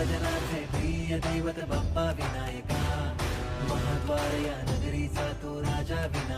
सर्वजनाचे प्रिय दैवत बाप्पा विनायका महाद्वार या नगरीचा तो राजा विनायका.